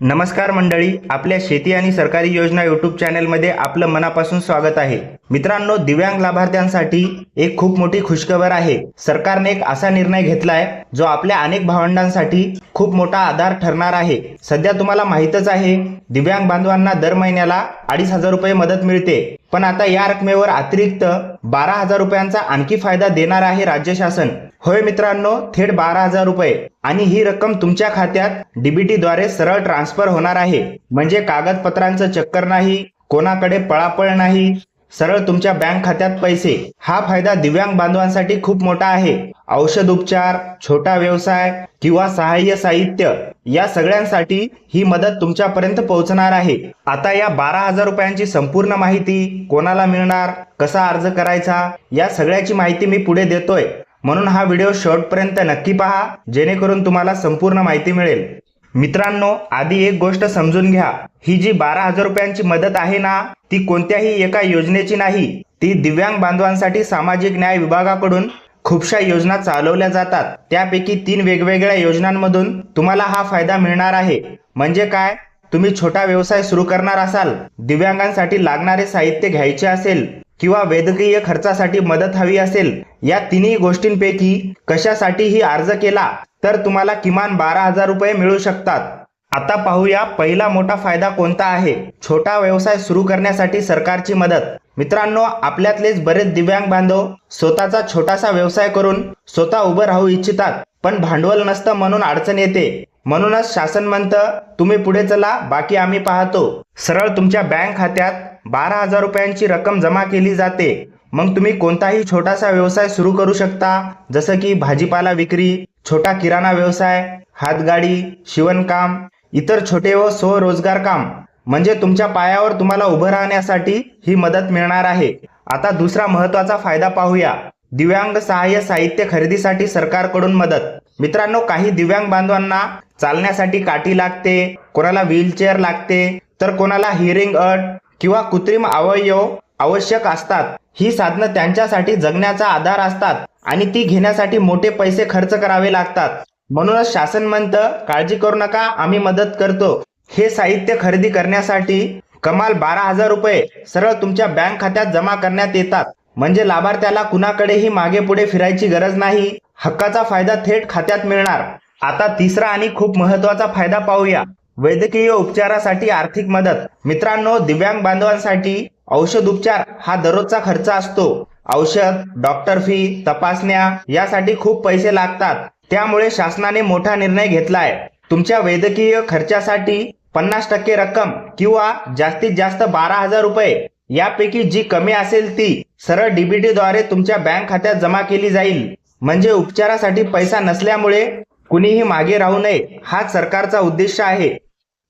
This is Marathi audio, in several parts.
नमस्कार मंडळी आपल्या शेती आणि सरकारी योजना यूट्यूब चॅनलमध्ये आपलं मनापासून स्वागत आहे. मित्रांनो दिव्यांग लाभार्थ्यांसाठी एक खूप मोठी खुशखबर आहे. सरकारने एक असा निर्णय घेतलाय जो आपल्या अनेक भावंडांसाठी खूप मोठा आधार ठरणार आहे. सध्या तुम्हाला माहीतच आहे दिव्यांग बांधवांना दर महिन्याला अडीच हजार रुपये मदत मिळते. पण आता या रकमेवर अतिरिक्त बारा हजार रुपयांचा आणखी फायदा देणार आहे राज्य शासन. होय मित्रांनो थेट बारा हजार रुपये. आणि ही रक्कम तुमच्या खात्यात डीबीटी द्वारे सरळ ट्रान्सफर होणार आहे. म्हणजे कागदपत्रांचं चक्कर नाही कोणाकडे पळापळ नाही सरळ तुमच्या बँक खात्यात पैसे. हा फायदा दिव्यांग बांधवांसाठी खूप मोठा आहे. औषध उपचार छोटा व्यवसाय किंवा सहाय्य साहित्य या सगळ्यांसाठी ही मदत तुमच्यापर्यंत पोहोचणार आहे. आता या बारा हजार रुपयांची संपूर्ण माहिती कोणाला मिळणार कसा अर्ज करायचा या सगळ्याची माहिती मी पुढे देतोय. म्हणून हा व्हिडिओ शेवटपर्यंत नक्की पहा जेणेकरून तुम्हाला संपूर्ण माहिती मिळेल. मित्रांनो आधी एक गोष्ट समजून घ्या. ही जी बारा हजार रुपयांची मदत आहे ना ती कोणत्याही एका योजनेची नाही. ती दिव्यांग बांधवांसाठी सामाजिक न्याय विभागाकडून खूपशा योजना चालवल्या जातात. त्यापैकी तीन वेगवेगळ्या योजनांमधून तुम्हाला हा फायदा मिळणार आहे. म्हणजे काय? तुम्ही छोटा व्यवसाय सुरू करणार असाल. दिव्यांगांसाठी लागणारे साहित्य घ्यायचे असेल. किंवा वैद्यकीय खर्चासाठी मदत हवी असेल या तिन्ही गोष्टींपैकी कशासाठीही अर्ज केला तर तुम्हाला किमान बारा हजार रुपये मिळू शकतात. आता पाहूया पहिला मोठा फायदा कोणता आहे. छोटा व्यवसाय सुरू करण्यासाठी सरकारची मदत. मित्रांनो आपल्यातलेच बरेच दिव्यांग बांधव स्वतःचा छोटासा व्यवसाय करून स्वतः उभं राहू इच्छितात पण भांडवल नसतं म्हणून अडचण येते. म्हणूनच शासन म्हणतं तुम्ही पुढे चला बाकी आम्ही पाहतो. सरळ तुमच्या बँक खात्यात बारा हजार रुपयांची रक्कम जमा केली जाते. मग तुम्ही कोणताही छोटासा व्यवसाय सुरू करू शकता. जसं की भाजीपाला विक्री छोटा किराणा व्यवसाय हातगाडी शिवणकाम इतर छोटे व स्वरोजगार काम. म्हणजे तुमच्या पायावर तुम्हाला उभं राहण्यासाठी ही मदत मिळणार आहे. आता दुसरा महत्त्वाचा फायदा पाहूया. दिव्यांग सहाय्य साहित्य खरेदीसाठी सरकारकडून मदत. मित्रांनो काही दिव्यांग बांधवांना चालण्यासाठी काठी लागते कोणाला व्हीलचेअर लागते तर कोणाला हिअरिंग अट किंवा कृत्रिम अवयव आवश्यक असतात. ही साधनं त्यांच्यासाठी जगण्याचा आधार असतात आणि ती घेण्यासाठी मोठे पैसे खर्च करावे लागतात. म्हणूनच शासन म्हणतं काळजी करू नका आम्ही मदत करतो. हे साहित्य खरेदी करण्यासाठी कमाल बारा हजार रुपये सरळ तुमच्या बँक खात्यात जमा करण्यात येतात. म्हणजे लाभार्थ्याला कुणाकडेही मागे पुढे फिरायची गरज नाही. हक्काचा फायदा थेट खात्यात मिळणार. आता तिसरा आणि खूप महत्त्वाचा फायदा पाहूया. वैद्यकीय उपचारासाठी आर्थिक मदत. मित्रांनो दिव्यांग बांधवांसाठी औषध उपचार हा दररोजचा खर्च असतो. औषध डॉक्टर फी तपासण्या यासाठी खूप पैसे लागतात. त्यामुळे शासनाने मोठा निर्णय घेतलाय. तुमच्या वैद्यकीय खर्चासाठी पन्नास टक्के रक्कम किंवा जास्तीत जास्त बारा हजार रुपये यापैकी जी कमी असेल ती सरळ डीबीटी द्वारे तुमच्या बँक खात्यात जमा केली जाईल. म्हणजे उपचारासाठी पैसा नसल्यामुळे कुणीही मागे राहू नये हाच सरकारचा उद्देश आहे.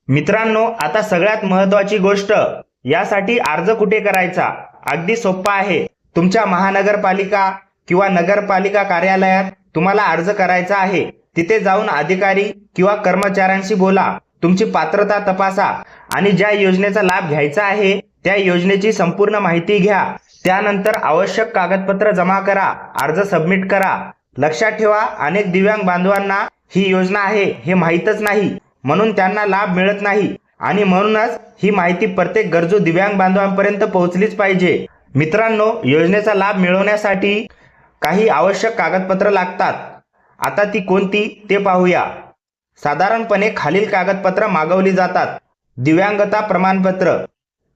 मित्रांनो आता सगळ्यात महत्वाची गोष्ट यासाठी अर्ज कुठे करायचा? अगदी सोपा आहे. तुमच्या महानगरपालिका किंवा नगरपालिका कार्यालयात तुम्हाला अर्ज करायचा आहे. तिथे जाऊन अधिकारी किंवा कर्मचाऱ्यांशी बोला. तुमची पात्रता तपासा आणि ज्या योजनेचा लाभ घ्यायचा आहे त्या योजनेची संपूर्ण माहिती घ्या. त्यानंतर आवश्यक कागदपत्र जमा करा. अर्ज सबमिट करा. लक्षात ठेवा अनेक दिव्यांग बांधवांना ही योजना आहे हे माहीतच नाही. म्हणून त्यांना लाभ मिळत नाही. आणि म्हणूनच ही माहिती प्रत्येक गरजू दिव्यांग बांधवांपर्यंत पोहोचलीच पाहिजे. मित्रांनो योजनेचा लाभ मिळवण्यासाठी काही आवश्यक कागदपत्र लागतात. आता ती कोणती ते पाहूया. साधारणपणे खालील कागदपत्र मागवली जातात. दिव्यांगता प्रमाणपत्र.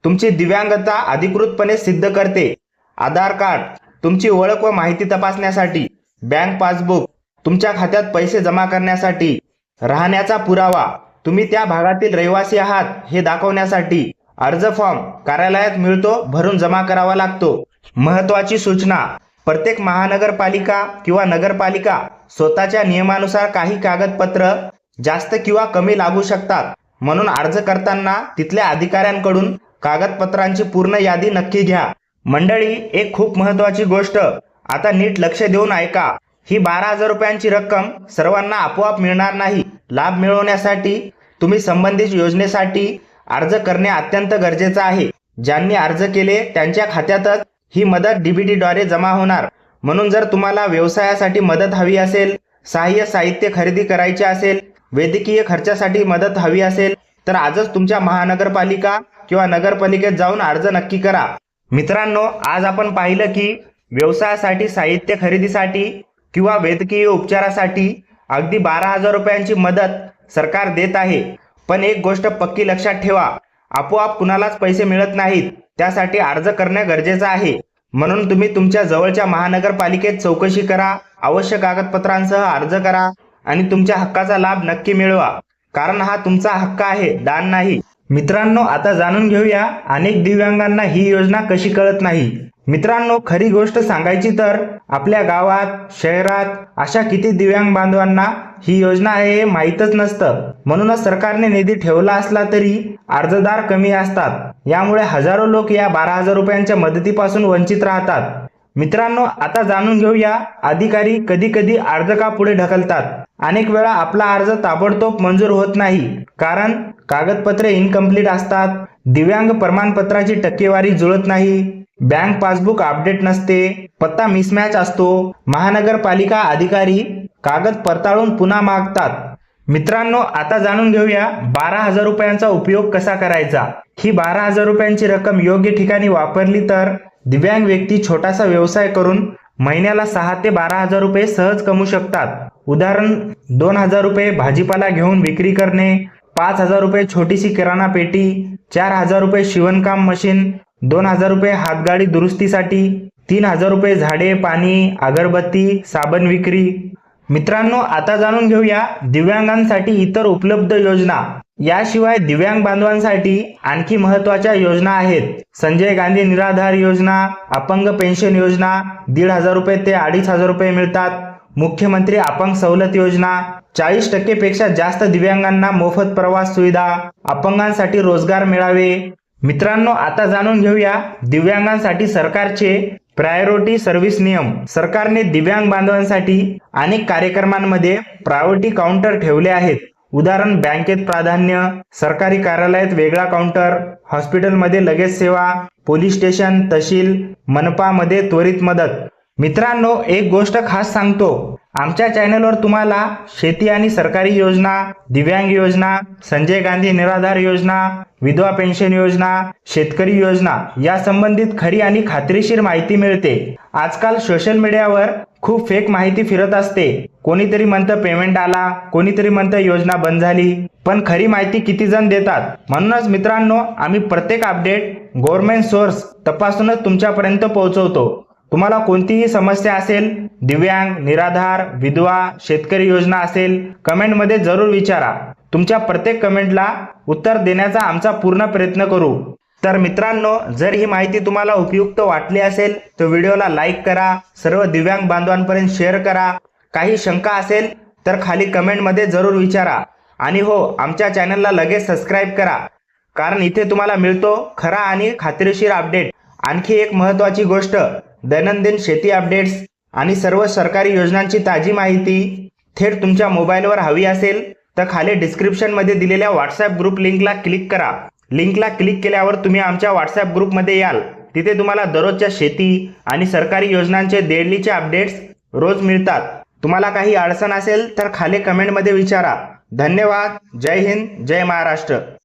तुमची दिव्यांगता अधिकृतपणे सिद्ध करते. आधार कार्ड. तुमची ओळख व माहिती तपासण्यासाठी. Bank passbook. तुमच्या खात्यात पैसे जमा करण्यासाठी. राहण्याचा पुरावा. तुम्ही त्या भागातील रहिवासी आहात हे दाखवण्यासाठी अर्ज फॉर्म कार्यालयात मिळतो भरून जमा करावा लागतो. महत्वाची सूचना. प्रत्येक महानगरपालिका किंवा नगरपालिका स्वतःच्या नियमानुसार काही कागदपत्र जास्त किंवा कमी लागू शकतात. म्हणून अर्ज करताना तिथल्या अधिकाऱ्यांकडून कागदपत्रांची पूर्ण यादी नक्की घ्या. मंडळी एक खूप महत्वाची गोष्ट. आता नीट लक्ष देऊन ऐका. ही बारा हजार रुपयांची रक्कम सर्वांना आपोआप मिळणार नाही. लाभ मिळवण्यासाठी तुम्ही संबंधित योजनेसाठी अर्ज करणे अत्यंत गरजेचं आहे. ज्यांनी अर्ज केले त्यांच्या खात्यातच ही मदत डीबीटीद्वारे जमा होणार. म्हणून जर तुम्हाला व्यवसायासाठी मदत हवी असेल सहाय्य साहित्य खरेदी करायचे असेल वैद्यकीय खर्चासाठी मदत हवी असेल तर आजच तुमच्या महानगरपालिका किंवा नगरपालिकेत जाऊन अर्ज नक्की करा. मित्रांनो आज आपण पाहिलं की व्यवसायासाठी साहित्य खरेदीसाठी किंवा वैद्यकीय उपचारासाठी अगदी बारा हजार रुपयांची मदत सरकार देत आहे. पण एक गोष्ट पक्की लक्षात ठेवा आपोआप कुणालाच पैसे मिळत नाहीत त्यासाठी अर्ज करणे गरजेचं आहे. म्हणून तुम्ही तुमच्या जवळच्या महानगरपालिकेत चौकशी करा आवश्यक कागदपत्रांसह अर्ज करा आणि तुमच्या हक्काचा लाभ नक्की मिळवा. कारण हा तुमचा हक्क आहे दान नाही. मित्रांनो आता जाणून घेऊया अनेक दिव्यांगांना ही योजना कशी कळत नाही. मित्रांनो खरी गोष्ट सांगायची तर आपल्या गावात शहरात अशा किती दिव्यांग बांधवांना ही योजना आहे हे माहीतच नसतं. म्हणूनच सरकारने निधी ठेवला असला तरी अर्जदार कमी असतात. यामुळे हजारो लोक या बारा हजार रुपयांच्या मदतीपासून वंचित राहतात. मित्रांनो आता जाणून घेऊया अधिकारी कधी कधी अर्ज का पुढे ढकलतात. अनेक वेळा आपला अर्ज ताबडतोब मंजूर होत नाही. कारण कागदपत्रे इनकम्प्लीट असतात. दिव्यांग प्रमाणपत्राची टक्केवारी जुळत नाही. बँक पासबुक अपडेट नसते. पत्ता मिसमॅच असतो. महानगरपालिका अधिकारी कागद पडताळून पुन्हा मागतात. मित्रांनो आता जाणून घेऊया बारा हजार रुपयांचा उपयोग कसा करायचा? ही बारा हजार रुपयांची रक्कम योग्य ठिकाणी वापरली तर दिव्यांग व्यक्ती छोटासा व्यवसाय करून महिन्याला सहा ते बारा हजार रुपये सहज कमवू शकतात. उदाहरण दोन हजार रुपये भाजीपाला घेऊन विक्री करणे पाच हजार रुपये छोटीशी किराणा पेटी चार हजार रुपये शिवणकाम मशीन दोन हजार रुपये हातगाडी दुरुस्तीसाठी तीन हजार रुपये झाडे पाणी अगरबत्ती साबण विक्री. मित्रांनो आता जाणून घेऊया दिव्यांगांसाठी इतर उपलब्ध योजना. याशिवाय दिव्यांग बांधवांसाठी आणखी महत्त्वाच्या योजना आहेत. संजय गांधी निराधार योजना अपंग पेन्शन योजना दीड हजार रुपये ते अडीच हजार रुपये मिळतात. मुख्यमंत्री अपंग सवलत योजना चाळीस टक्केपेक्षा जास्त दिव्यांगांना मोफत प्रवास सुविधा अपंगांसाठी रोजगार मिळावे. मित्रांनो आता जाणून घेऊया दिव्यांगांसाठी सरकारचे प्रायोरिटी सर्व्हिस नियम. सरकारने दिव्यांग बांधवांसाठी अनेक कार्यक्रमांमध्ये प्रायोरिटी काउंटर ठेवले आहेत. उदाहरण बँकेत प्राधान्य सरकारी कार्यालयात वेगळा काउंटर हॉस्पिटलमध्ये लगेच सेवा पोलीस स्टेशन तहसील मनपामध्ये त्वरित मदत. मित्रांनो एक गोष्ट खास सांगतो. आमच्या चॅनलवर तुम्हाला शेती आणि सरकारी योजना दिव्यांग योजना संजय गांधी निराधार योजना विधवा पेन्शन योजना शेतकरी योजना या संबंधित खरी आणि खात्रीशीर माहिती मिळते. आजकाल सोशल मीडियावर खूप फेक माहिती फिरत असते. कोणीतरी म्हणतं पेमेंट आला कोणीतरी म्हणतं योजना बंद झाली पण खरी माहिती किती जण देतात? म्हणूनच मित्रांनो आम्ही प्रत्येक अपडेट गव्हर्नमेंट सोर्स तपासूनच तुमच्यापर्यंत पोहोचवतो. तुम्हाला कोणतीही समस्या असेल दिव्यांग निराधार विधवा शेतकरी योजना असेल कमेंटमध्ये जरूर विचारा. तुमच्या प्रत्येक कमेंटला उत्तर देण्याचा आमचा पूर्ण प्रयत्न करू. तर मित्रांनो जर ही माहिती तुम्हाला उपयुक्त वाटली असेल तर व्हिडिओला लाईक करा सर्व दिव्यांग बांधवांपर्यंत शेअर करा. काही शंका असेल तर खाली कमेंटमध्ये जरूर विचारा. आणि हो आमच्या चॅनलला लगेच सबस्क्राईब करा. कारण इथे तुम्हाला मिळतो खरा आणि खात्रीशीर अपडेट. आणखी एक महत्त्वाची गोष्ट दैनंदिन शेती अपडेट्स आणि सर्व सरकारी योजनांची ताजी माहिती थेट तुमच्या मोबाईलवर हवी असेल तर खाली डिस्क्रिप्शनमध्ये दिलेल्या व्हॉट्सॲप ग्रुप लिंकला क्लिक करा. लिंकला क्लिक केल्यावर तुम्ही आमच्या व्हॉट्सॲप ग्रुपमध्ये याल. तिथे तुम्हाला दररोजच्या शेती आणि सरकारी योजनांचे डेलीचे अपडेट्स रोज मिळतात. तुम्हाला काही अडचण असेल तर खाली कमेंटमध्ये विचारा. धन्यवाद. जय हिंद. जय महाराष्ट्र.